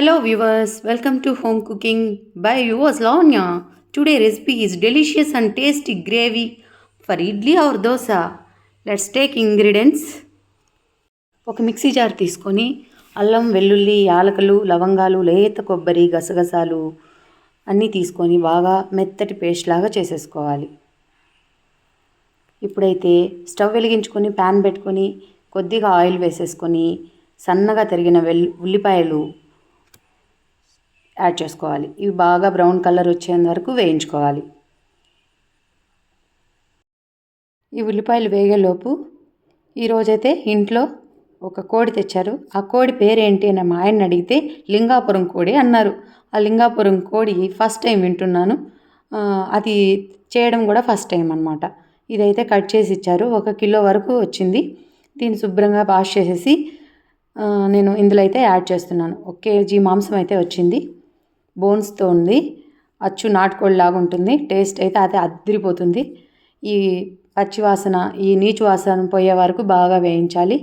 Hello viewers, welcome to Home Cooking by yours Lanya. Today recipe is delicious and tasty gravy for idli or dosa. Let's take ingredients. ఒక mixie jar తీసుకొని అల్లం వెల్లుల్లి యాలకలు లవంగాలు లేత కొబ్బరి గసగసాలు అన్నీ తీసుకొని బాగా మెత్తటి పేస్ట్ లాగా చేసేసుకోవాలి ఇప్పుడైతే స్టవ్ వెలిగించుకొని ప్యాన్ పెట్టుకొని కొద్దిగా ఆయిల్ వేసేసుకొని సన్నగా తరిగిన వెల్ ఉల్లిపాయలు యాడ్ చేసుకోవాలి. ఇవి బాగా బ్రౌన్ కలర్ వచ్చేంత వరకు వేయించుకోవాలి. ఈ ఉల్లిపాయలు వేగేలోపు ఈరోజైతే ఇంట్లో ఒక కోడి తెచ్చారు. ఆ కోడి పేరేంటి అని మా ఆయన్ని అడిగితే లింగాపురం కోడి అన్నారు. ఆ లింగాపురం కోడి ఫస్ట్ టైం వింటున్నాను. అది చేయడం కూడా ఫస్ట్ టైం అనమాట ఇదైతే కట్ చేసి ఇచ్చారు. ఒక కిలో వరకు వచ్చింది. దీన్ని శుభ్రంగా వాష్ చేసేసి నేను ఇందులో అయితే యాడ్ చేస్తున్నాను. ఒక కేజీ మాంసం అయితే వచ్చింది. బోన్స్తో ఉంది. అచ్చు నాటుకోడి ఉంటుంది. టేస్ట్ అయితే అది అద్దరిపోతుంది ఈ పచ్చి వాసన ఈ నీచు వాసన పోయే వరకు బాగా వేయించాలి.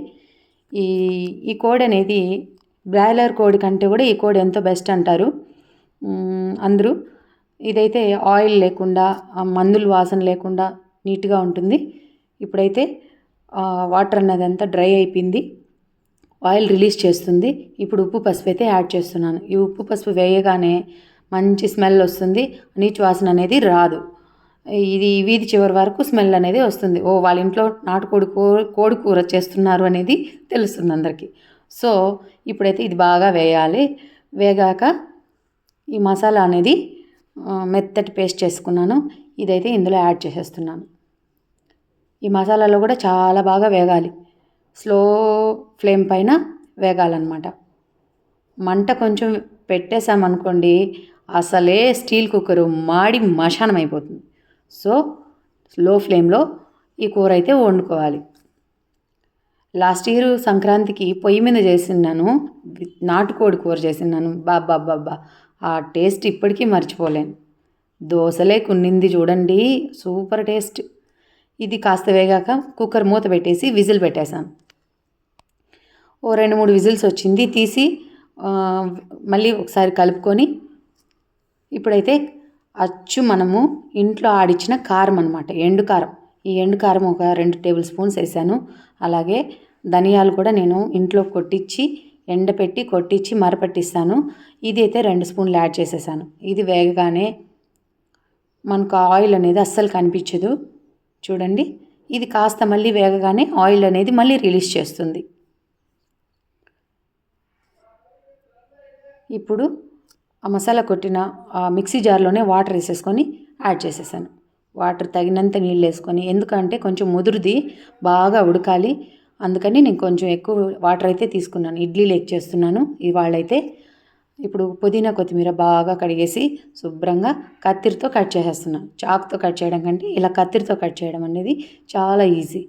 ఈ ఈ కోడి అనేది బ్రాయిలర్ కోడి కంటే కూడా ఈ కోడి ఎంతో బెస్ట్ అంటారు. అందరూ ఇదైతే ఆయిల్ లేకుండా మందులు వాసన లేకుండా నీట్గా ఉంటుంది. ఇప్పుడైతే వాటర్ అన్నది అంతా డ్రై అయిపోయింది. ఆయిల్ రిలీజ్ చేస్తుంది. ఇప్పుడు ఉప్పు పసుపు అయితే యాడ్ చేస్తున్నాను. ఈ ఉప్పు పసుపు వేయగానే మంచి స్మెల్ వస్తుంది. నీచు వాసన అనేది రాదు. ఇది వీధి చివరి వరకు స్మెల్ అనేది వస్తుంది. ఓ వాళ్ళ ఇంట్లో నాటుకోడి కూ- కోడి కూర చేస్తున్నారు అనేది తెలుస్తుంది అందరికీ. సో ఇప్పుడైతే ఇది బాగా వేయాలి. వేగాక ఈ మసాలా అనేది మెత్తటి పేస్ట్ చేసుకున్నాను. ఇదైతే ఇందులో యాడ్ చేసేస్తున్నాను. ఈ మసాలాలో కూడా చాలా బాగా వేగాలి. స్లో ఫ్లేమ్ పైన వేగాలన్నమాట. మంట కొంచెం పెట్టేసామనుకోండి అసలే స్టీల్ కుక్కరు మాడి మశానం అయిపోతుంది సో లో ఫ్లేమ్లో ఈ కూర అయితే వండుకోవాలి. లాస్ట్ ఇయర్ సంక్రాంతికి పొయ్యి మీద చేసినాను నాటుకోడి కూర చేసినాను బాబా బాబా ఆ టేస్ట్ ఇప్పటికీ మర్చిపోలేను. దోశలే కున్నింది చూడండి సూపర్ టేస్ట్. ఇది కాస్త వేగాక కుక్కర్ మూత పెట్టేసి విజిల్ పెట్టేశాను. ఓ రెండు మూడు విజిల్స్ వచ్చింది. తీసి మళ్ళీ ఒకసారి కలుపుకొని ఇప్పుడైతే అచ్చు మనము ఇంట్లో ఆడిచ్చిన కారం అనమాట ఎండు కారం. ఈ ఎండు కారం ఒక రెండు టేబుల్ స్పూన్స్ వేసాను. అలాగే ధనియాలు కూడా నేను ఇంట్లో కొట్టించి ఎండపెట్టి కొట్టించి మరపట్టిస్తాను. ఇది అయితే రెండు స్పూన్లు యాడ్ చేసేసాను. ఇది వేగగానే మనకు ఆయిల్ అనేది అస్సలు కనిపించదు. చూడండి. ఇది కాస్త మళ్ళీ వేగగానే ఆయిల్ అనేది మళ్ళీ రిలీజ్ చేస్తుంది. ఇప్పుడు ఆ మసాలా కొట్టిన ఆ మిక్సీ జార్లోనే వాటర్ వేసేసుకొని యాడ్ చేసేసాను. వాటర్ తగినంత నీళ్ళు వేసుకొని ఎందుకంటే కొంచెం ముదురుది బాగా ఉడకాలి. అందుకని నేను కొంచెం ఎక్కువ వాటర్ అయితే తీసుకున్నాను. ఇడ్లీ లేక్ చేస్తున్నాను. ఇవాళైతే ఇప్పుడు పుదీనా కొత్తిమీర బాగా కడిగేసి శుభ్రంగా కత్తిరితో కట్ చేసేస్తున్నాను. చాకుతో కట్ చేయడం కంటే ఇలా కత్తిరితో కట్ చేయడం అనేది చాలా ఈజీ.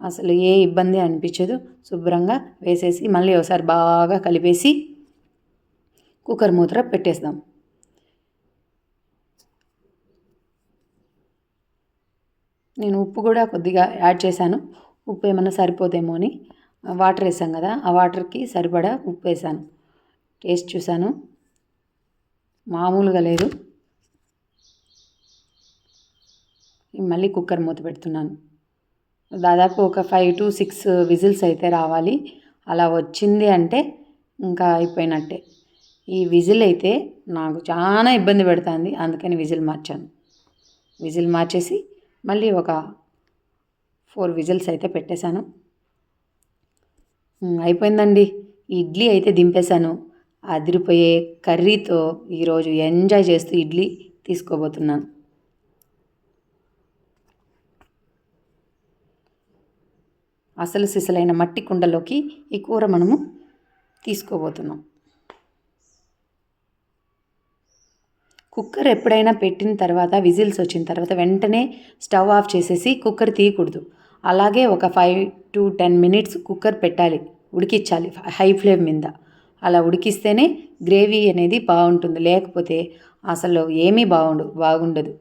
అసలు ఏ ఇబ్బంది అనిపించదు. శుభ్రంగా వేసేసి మళ్ళీ ఒకసారి బాగా కలిపేసి కుక్కర్ మూత పెట్టేద్దాం నేను ఉప్పు కూడా కొద్దిగా యాడ్ చేశాను. ఉప్పు ఏమన్నా సరిపోదేమో అని. వాటర్ వేసాం కదా ఆ వాటర్కి సరిపడా ఉప్పు వేసాను. టేస్ట్ చూశాను. మామూలుగా లేదు. మళ్ళీ కుక్కర్ మూత పెడుతున్నాను. దాదాపు ఒక ఫైవ్ టు సిక్స్ విజిల్స్ అయితే రావాలి. అలా వచ్చింది అంటే ఇంకా అయిపోయినట్టే. ఈ విజిల్ అయితే నాకు చాలా ఇబ్బంది పెడుతుంది. అందుకని విజిల్ మార్చాను. విజిల్ మార్చేసి మళ్ళీ ఒక ఫోర్ విజిల్స్ అయితే పెట్టేశాను. అయిపోయిందండి. ఇడ్లీ అయితే దింపేశాను. అదిరిపోయే కర్రీతో ఈరోజు ఎంజాయ్ చేస్తూ ఇడ్లీ తీసుకోబోతున్నాను. అసలు సిసలైన మట్టి కుండలోకి ఈ కూర మనము తీసుకోబోతున్నాం. కుక్కర్ ఎప్పుడైనా పెట్టిన తర్వాత విజిల్స్ వచ్చిన తర్వాత వెంటనే స్టవ్ ఆఫ్ చేసేసి కుక్కర్ తీయకూడదు. అలాగే ఒక five to ten minutes cooker పెట్టాలి ఉడికించాలి హై ఫ్లేమ్ మీద. అలా ఉడికిస్తేనే గ్రేవీ అనేది బాగుంటుంది. లేకపోతే అసలు ఏమీ బాగుండు బాగుండదు.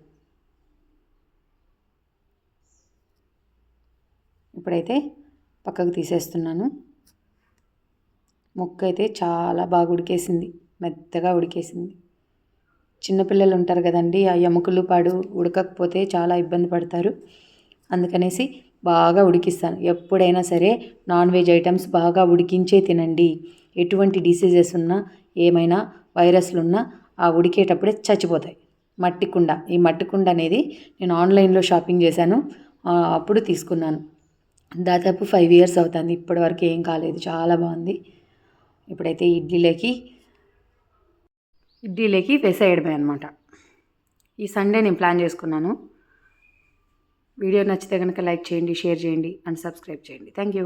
ఇప్పుడైతే పక్కకు తీసేస్తున్నాను. ముక్క అయితే చాలా బాగా ఉడికేసింది. మెత్తగా ఉడికేసింది. చిన్నపిల్లలు ఉంటారు కదండి ఆ ఎముకలు పాడు ఉడకకపోతే చాలా ఇబ్బంది పడతారు. అందుకనేసి బాగా ఉడికిస్తాను. ఎప్పుడైనా సరే నాన్ వెజ్ ఐటమ్స్ బాగా ఉడికించే తినండి. ఎటువంటి డిసీజెస్ ఉన్నా ఏమైనా వైరస్లు ఉన్నా ఆ ఉడికేటప్పుడే చచ్చిపోతాయి. మట్టి కుండ ఈ మట్టి కుండ అనేది నేను ఆన్లైన్లో షాపింగ్ చేశాను. అప్పుడు తీసుకున్నాను. దాదాపు ఫైవ్ ఇయర్స్ అవుతుంది. ఇప్పటివరకు ఏం కాలేదు. చాలా బాగుంది. ఇప్పుడైతే ఇడ్లీలోకి ఇడ్లీలోకి వేసేయడమే అనమాట ఈ సండే నేను ప్లాన్ చేసుకున్నాను. వీడియో నచ్చితే కనుక లైక్ చేయండి షేర్ చేయండి అండ్ సబ్స్క్రైబ్ చేయండి. Thank you.